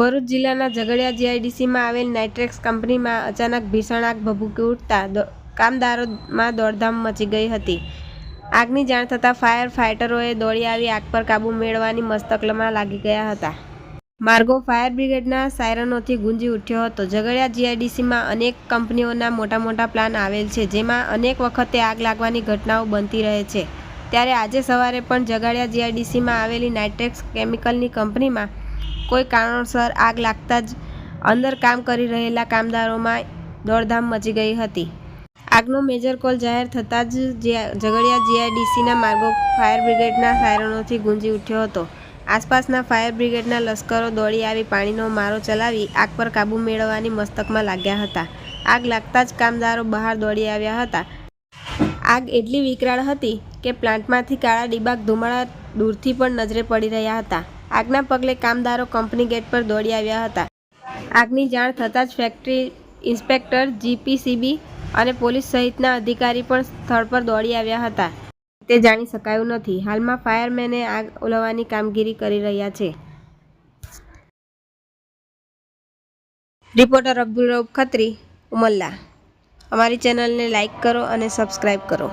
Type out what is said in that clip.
ભરૂચ જિલ્લાના ઝઘડિયા જીઆઈડીસીમાં આવેલ નાઇટ્રેક્સ કંપનીમાં અચાનક ભીષણ આગ ભભૂકી ઉઠતા કામદારોમાં દોડધામ મચી ગઈ હતી. આગની જાણ થતાં ફાયર ફાઇટરોએ દોડી આવી આગ પર કાબૂ મેળવવાની મસ્તકલમાં લાગી ગયા હતા. માર્ગો ફાયર બ્રિગેડના સાયરનોથી ગુંજી ઉઠ્યો હતો. ઝઘડિયા જીઆઈડીસીમાં અનેક કંપનીઓના મોટા મોટા પ્લાન આવેલ છે, જેમાં અનેક વખતે આગ લાગવાની ઘટનાઓ બનતી રહે છે. ત્યારે આજે સવારે પણ ઝઘડિયા જીઆઈડીસીમાં આવેલી નાઇટ્રેક્સ કેમિકલની કંપનીમાં કોઈ કારણોસર આગ લાગતા જ અંદર કામ કરી રહેલા કામદારોમાં દોડધામ મચી ગઈ હતી. આગનો મેજર કોલ જાહેર થતાં જ ઝઘડિયા જીઆઈડીસીના માર્ગો ફાયર બ્રિગેડના સાયરનોથી ગુંજી ઉઠ્યો હતો. આસપાસના ફાયર બ્રિગેડના લશ્કરો દોડી આવી પાણીનો મારો ચલાવી આગ પર કાબૂ મેળવવાની મસ્તકમાં લાગ્યા હતા. આગ લાગતા જ કામદારો બહાર દોડી આવ્યા હતા. આગ એટલી વિકરાળ હતી કે પ્લાન્ટમાંથી કાળા ડિબાગ ધુમાડા દૂરથી પણ નજરે પડી રહ્યા હતા. આગના પગલે કામદારો કંપની ગેટ પર દોડી આવ્યા હતા. આગની જાણ થતાં જ ફેક્ટરી ઇન્સ્પેક્ટર જીપીસીબી અને પોલીસ સહિતના અધિકારી પણ સ્થળ પર દોડી આવ્યા હતા. તે જાણી શકાયું નથી. હાલમાં ફાયરમેને આગ ઓલવવાની કામગીરી કરી રહ્યા છે. રિપોર્ટર અબ્દુલ રઉફ ખત્રી, ઉમલ્લા. અમારી ચેનલને લાઇક કરો અને સબસ્ક્રાઈબ કરો.